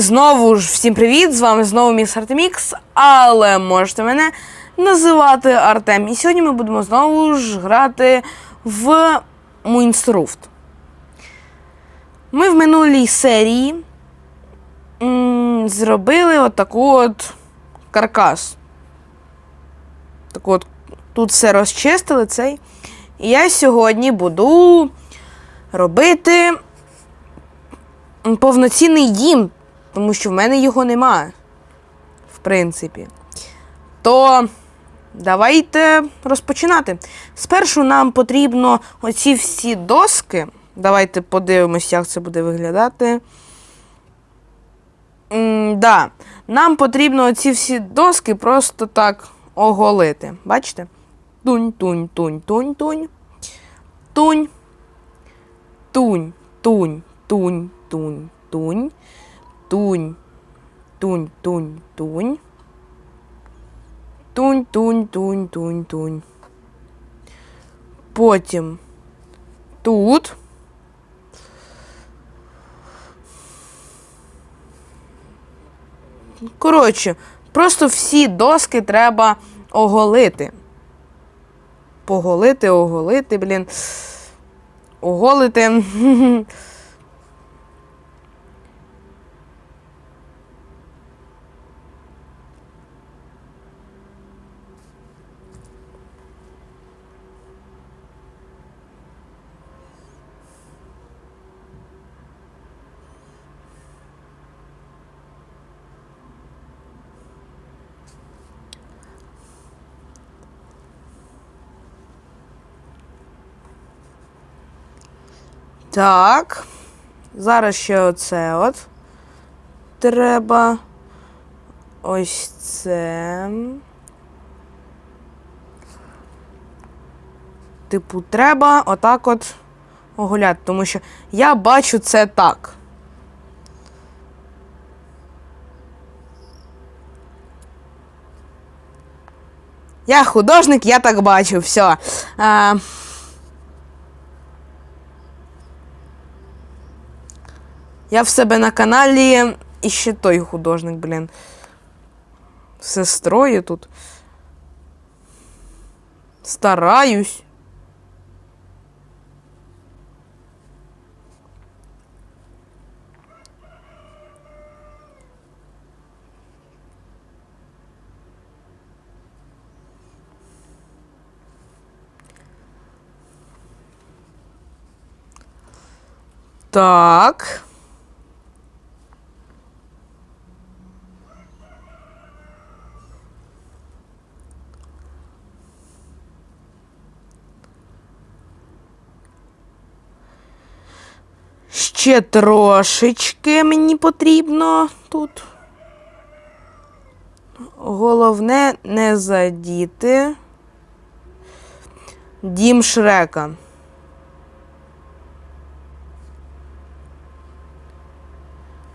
Знову ж всім привіт! З вами знову міс Артемікс, але можете мене називати Артем. І сьогодні ми будемо знову ж грати в Муінструфт. Ми в минулій серії зробили отаку от каркас. Так от, тут все розчистили цей. І я сьогодні буду робити повноцінний дім, тому що в мене його немає. В принципі. То давайте розпочинати. Спершу нам потрібно оці всі доски. Давайте подивимось, як це буде виглядати. М, да. Нам потрібно оці всі доски просто так оголити. Бачите? Тунь, тунь, тунь, тунь, тунь. Тунь. Тунь, тунь, тунь, тунь, тунь. Тунь. Тунь, тунь, тунь. Тунь, тунь, тунь, тунь, тунь. Потім тут. Коротше, просто всі доски треба оголити. Поголити, оголити, блін. Оголити. Так. Зараз ще оце от. Треба. Ось це. Типу, треба отак от оголяти, тому що я бачу це так. Я художник, я так бачу, все. А, Я в себе на каналі і ще той художник, блін. Все строю тут. Стараюсь. Так. Ще трошечки мені потрібно тут. Головне не задіти. Дім Шрека.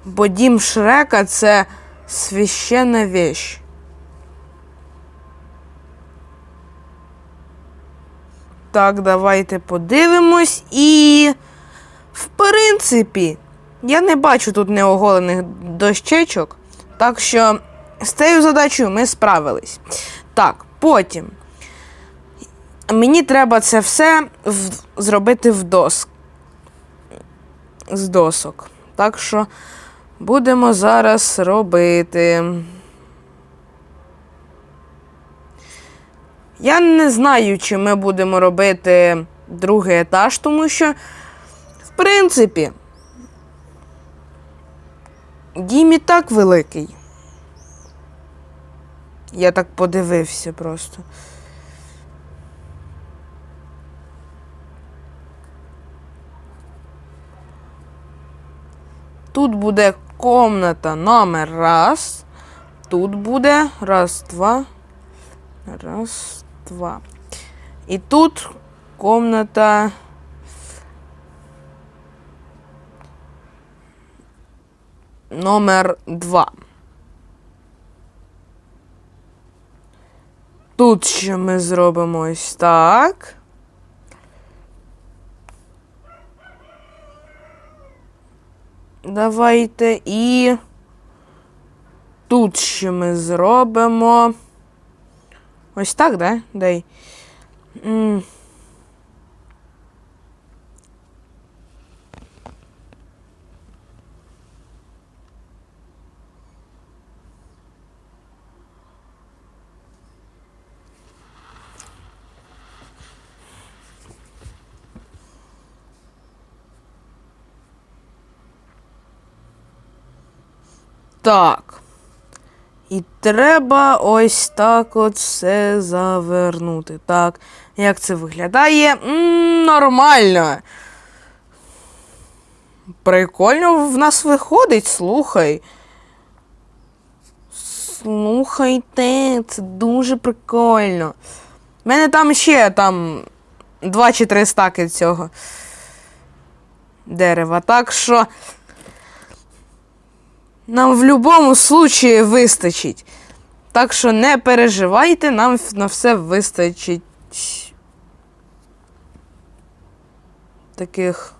Бо дім Шрека це священна вещь. Так, давайте подивимось і. В принципі, я не бачу тут неоголених дощечок, так що з цією задачею ми справились. Так, потім. Мені треба це все в... зробити в доск. З досок. Так що будемо зараз робити. Я не знаю, чи ми будемо робити другий етаж, тому що. Принципі, дім і так великий. Я так подивився просто. Тут буде комната номер раз. Тут буде раз, два. Раз, два. І тут комната. Номер 2. Тут ще ми зробимо ось так. Давайте і Тут ще ми зробимо. Ось так, да? Дай. Так. І треба ось так от все завернути. Так, як це виглядає? нормально. Прикольно в нас виходить, слухай. Слухайте, це дуже прикольно. У мене там ще там два чи три стаки цього дерева. Так що. Нам в будь-якому случаї вистачить. Так що не переживайте, нам на все вистачить. Таких.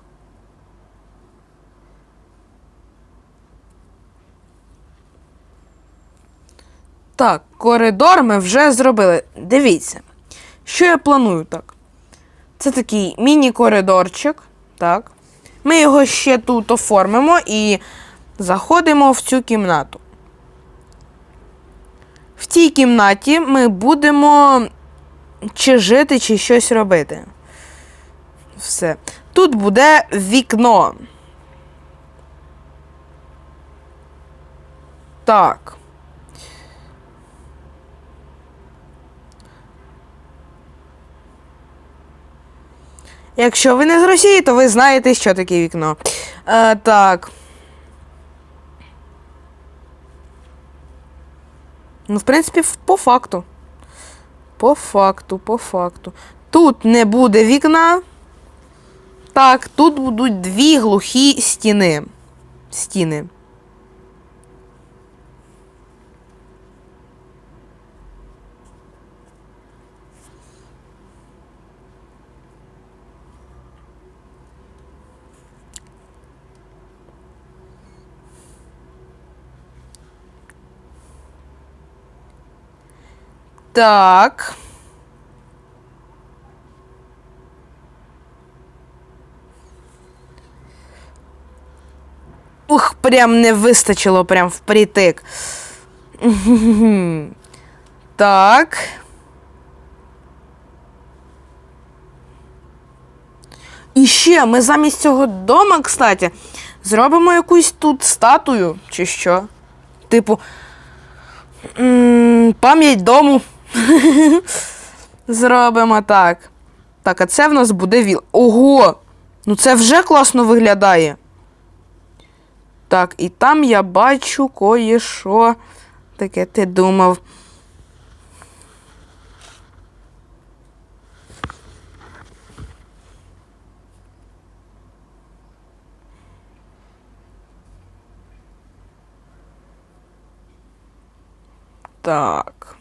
Так, коридор ми вже зробили. Дивіться, що я планую так. Це такий міні-коридорчик. Так. Ми його ще тут оформимо і заходимо в цю кімнату. В цій кімнаті ми будемо чи жити, чи щось робити. Все. Тут буде вікно. Так. Якщо ви не з Росії, то ви знаєте, що таке вікно. Е, так. Ну, в принципі, по факту. По факту, по факту. Тут не буде вікна. Так, тут будуть дві глухі стіни. Стіни. Так. Ух, прям не вистачило, прям впритик. Так. І ще ми замість цього дома, кстати, зробимо якусь тут статую, чи що. Типу. Пам'ять дому. Зробимо так. Так, а це в нас буде віл. Ого! Ну це вже класно виглядає. Так, і там я бачу кое-що. Таке ти думав. Так.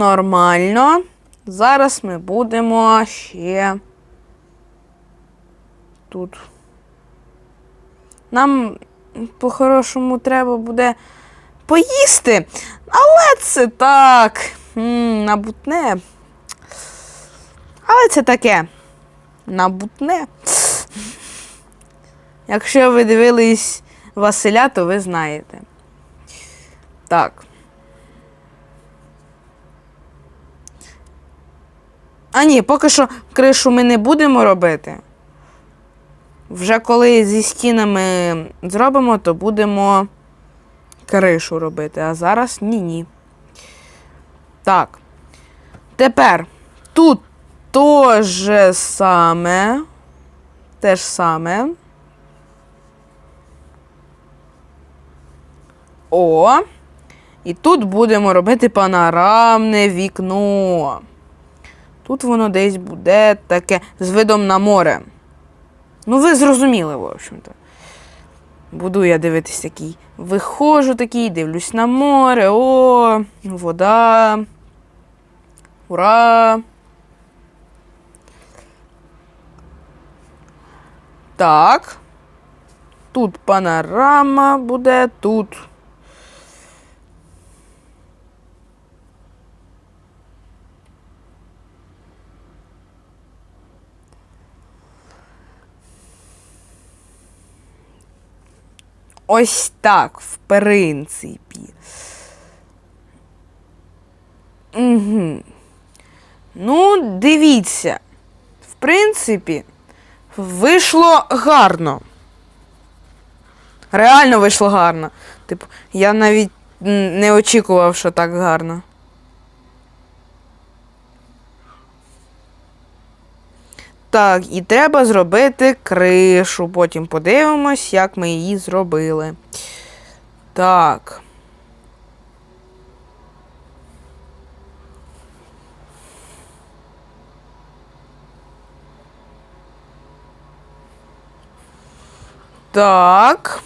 Нормально. Зараз ми будемо ще тут. Нам по-хорошому треба буде поїсти. Але це так. Набутне. Але це таке. Набутне. Якщо ви дивились Василя, то ви знаєте. Так. А ні, поки що кришу ми не будемо робити. Вже коли зі стінами зробимо, то будемо кришу робити. А зараз ні-ні. Так. Тепер тут то же саме. Те ж саме. О. І тут будемо робити панорамне вікно. Тут воно десь буде таке з видом на море. Ну, ви зрозуміли, в общем-то. Буду я дивитись такий. Виходжу такий, дивлюсь на море, о, вода. Ура! Так. Тут панорама буде, тут. Ось так, в принципі. Угу. Ну, дивіться. В принципі, вийшло гарно. Реально вийшло гарно. Типу, я навіть не очікував, що так гарно. Так, і треба зробити кришу. Потім подивимось, як ми її зробили. Так. Так.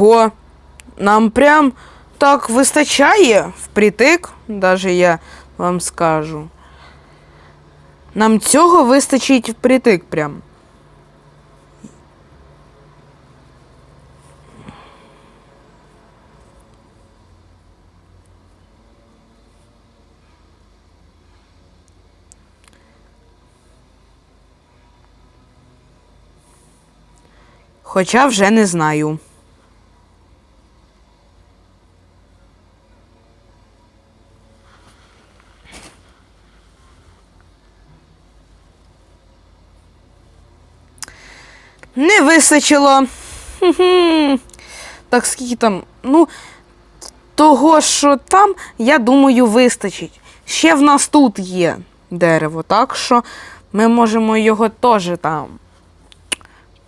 Ого. Нам прям так вистачає впритик, даже я вам скажу. Нам цього вистачить впритик прям. Хоча вже не знаю. Вистачило. Так скільки там. Ну, того, що там, я думаю, вистачить. Ще в нас тут є дерево, так що ми можемо його теж там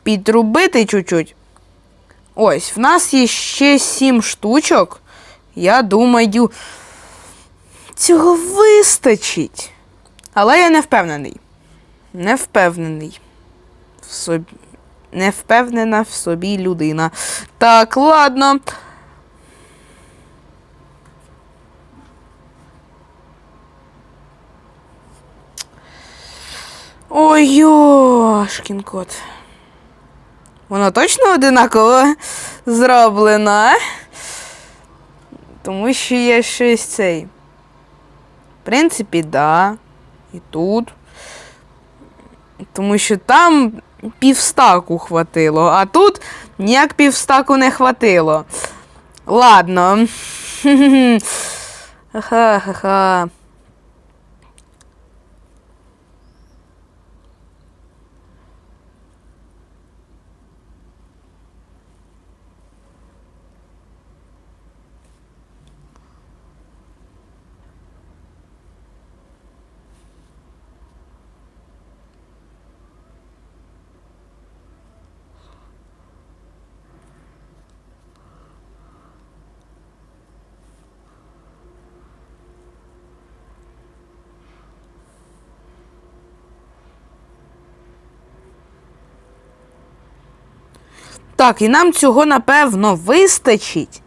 підрубити чуть-чуть. Ось, в нас є ще сім штучок. Я думаю, цього вистачить. Але я не впевнений. Не впевнений в собі. Не впевнена в собі людина. Так, ладно. Ой, йошкін кот. Воно точно одинаково зроблено, а? Тому що є щось цей. В принципі, да. І тут. Тому що там півстаку хватило, а тут ніяк півстаку не хватило. Ладно. Ха-ха-ха. Так, і нам цього, напевно, вистачить.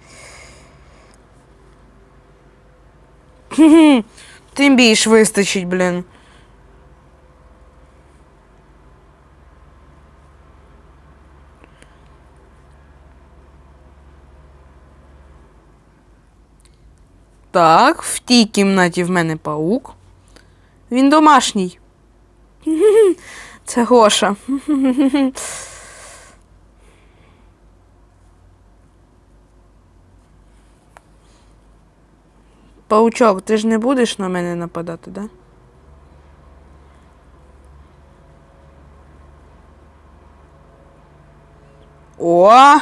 Тим більш вистачить, блін. Так, в тій кімнаті в мене паук. Він домашній. Це Гоша. Паучок, ти ж не будеш на мене нападати, да? О!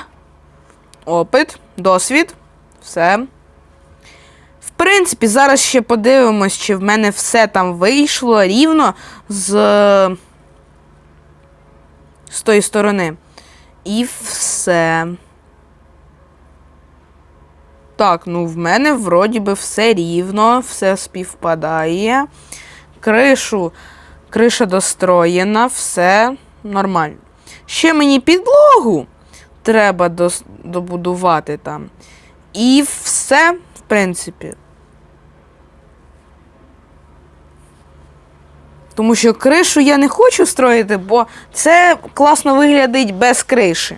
Опит, досвід. Все. В принципі, зараз ще подивимось, чи в мене все там вийшло рівно з з тої сторони. І все. Так, ну в мене вроді би все рівно, все співпадає. Кришу, криша достроєна, все нормально. Ще мені підлогу треба добудувати там. І все, в принципі. Тому що кришу я не хочу строїти, бо це класно виглядить без криші.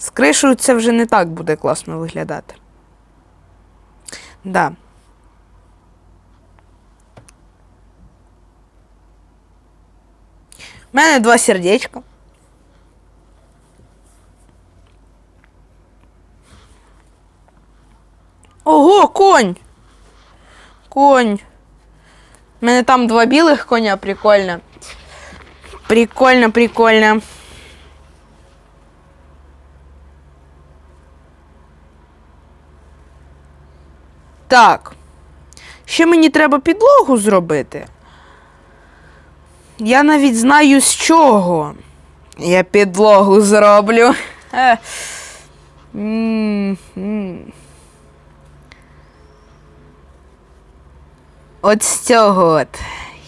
З кришею це вже не так буде класно виглядати. Да. У мене два сердечка. Ого, конь! Конь. У мене там два білих коня, прикольно. Прикольно, прикольно. Так. Ще мені треба підлогу зробити. Я навіть знаю з чого. Я підлогу зроблю. Е. От з цього от.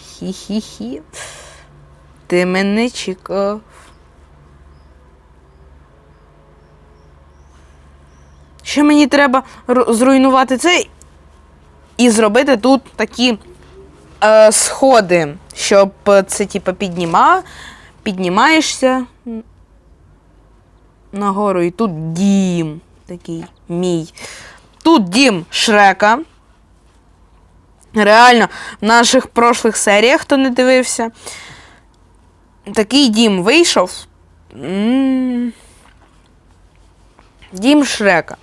Хі-хі-хі. Ти мене чекав. Ще мені треба ру- зруйнувати це і зробити тут такі е, сходи, щоб це типу підніма, піднімаєшся нагору, і тут дім такий мій. Тут дім Шрека. Реально, в наших прошлих серіях, хто не дивився, такий дім вийшов. М, Дім Шрека.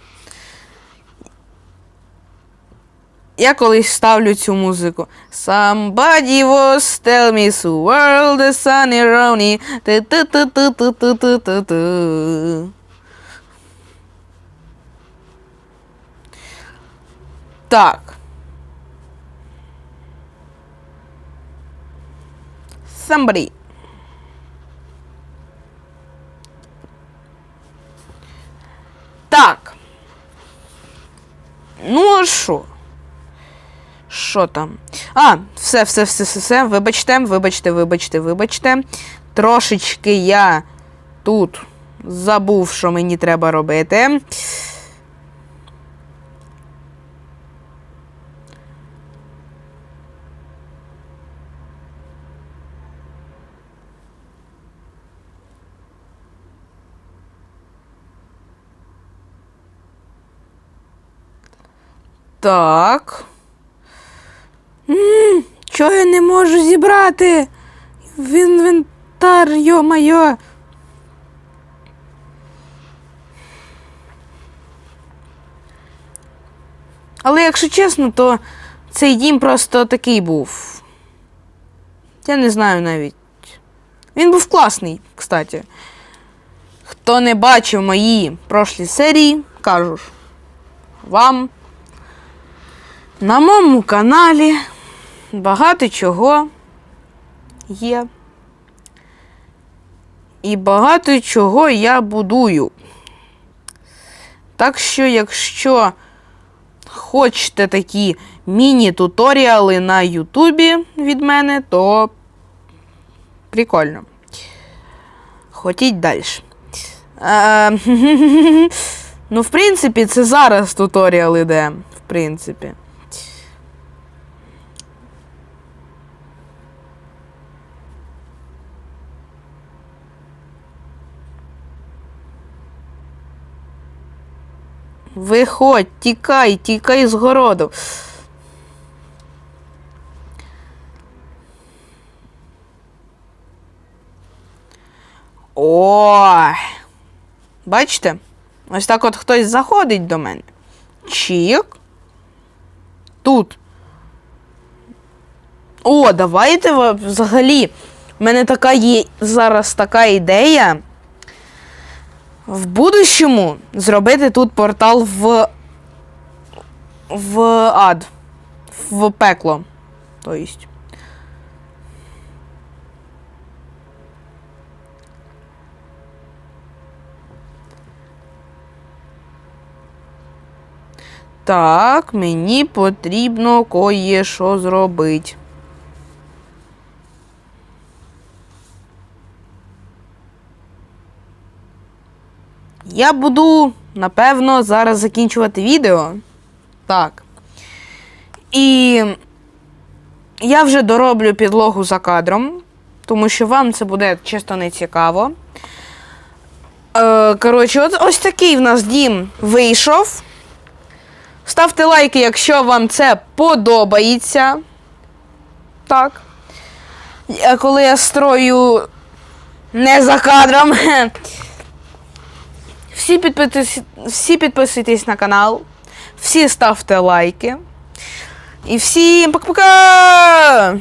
Я колись ставлю цю музику. Somebody was tell me so world the sunny rowny. Ту-ту-ту-ту-ту-ту-ту-ту. Так. Somebody. Так. Ну, а що? Що там? А, все, все, все, все, все. Вибачте, вибачте, вибачте, вибачте. Трошечки я тут забув, що мені треба робити. Так. М, Чого я не можу зібрати? В інвентар, йо-моє. Але якщо чесно, то цей дім просто такий був. Я не знаю навіть. Він був класний, кстати. Хто не бачив мої прошлі серії, кажу ж вам. На моєму каналі багато чого є. І багато чого я будую. Так що, якщо хочете такі міні-туторіали на Ютубі від мене, то прикольно. Хотіть далі. Е, ну, в принципі, це зараз туторіал іде. В принципі. Виходь, тікай, тікай з городу. О! Бачите? Ось так от хтось заходить до мене. Чік. Тут. О, давайте взагалі. У мене така є зараз така ідея в будущому зробити тут портал в в ад, в пекло. То есть. Так, мені потрібно кое що зробити. Я буду, напевно, зараз закінчувати відео. Так. І я вже дороблю підлогу за кадром, тому що вам це буде чисто не цікаво. Е, коротше, от, ось такий в нас дім вийшов. Ставте лайки, якщо вам це подобається. Так. Е, Коли я строю не за кадром. Всі, підписуйтесь, всі підписуйтесь на канал, всі ставте лайки. І всім пока-пока!